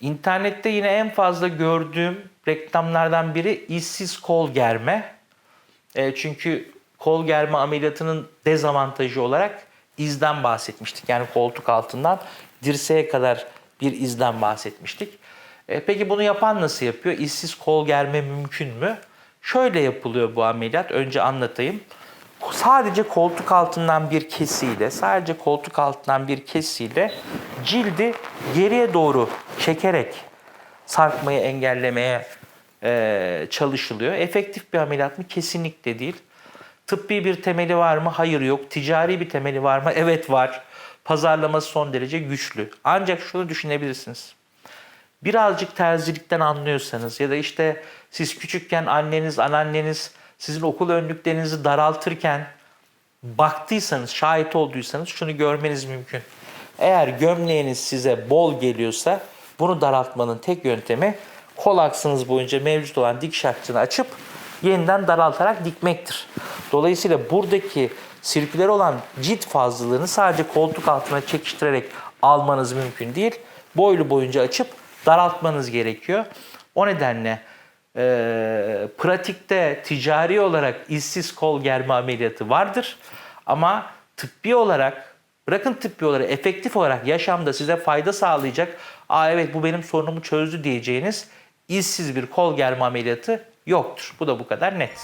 İnternette yine en fazla gördüğüm reklamlardan biri işsiz kol germe. E, çünkü kol germe ameliyatının dezavantajı olarak izden bahsetmiştik. Yani koltuk altından dirseğe kadar bir izden bahsetmiştik. E, peki bunu yapan nasıl yapıyor? İşsiz kol germe mümkün mü? Şöyle yapılıyor bu ameliyat. Önce anlatayım. Sadece koltuk altından bir kesiyle, sadece koltuk altından bir kesiyle cildi geriye doğru çekerek sarkmayı engellemeye e, çalışılıyor. Efektif bir ameliyat mı? Kesinlikle değil. Tıbbi bir temeli var mı? Hayır yok. Ticari bir temeli var mı? Evet var. Pazarlaması son derece güçlü. Ancak şunu düşünebilirsiniz. Birazcık terzilikten anlıyorsanız ya da işte siz küçükken anneniz, anneanneniz sizin okul önlüklerinizi daraltırken baktıysanız, şahit olduysanız şunu görmeniz mümkün. Eğer gömleğiniz size bol geliyorsa bunu daraltmanın tek yöntemi kol aksınız boyunca mevcut olan dikiş hattını açıp yeniden daraltarak dikmektir. Dolayısıyla buradaki sirküler olan cilt fazlalığını sadece koltuk altına çekiştirerek almanız mümkün değil. Boylu boyunca açıp daraltmanız gerekiyor. O nedenle e, pratikte ticari olarak işsiz kol germe ameliyatı vardır. Ama tıbbi olarak bırakın tıbbi olarak efektif olarak yaşamda size fayda sağlayacak aa evet bu benim sorunumu çözdü diyeceğiniz işsiz bir kol germe ameliyatı yoktur. Bu da bu kadar net.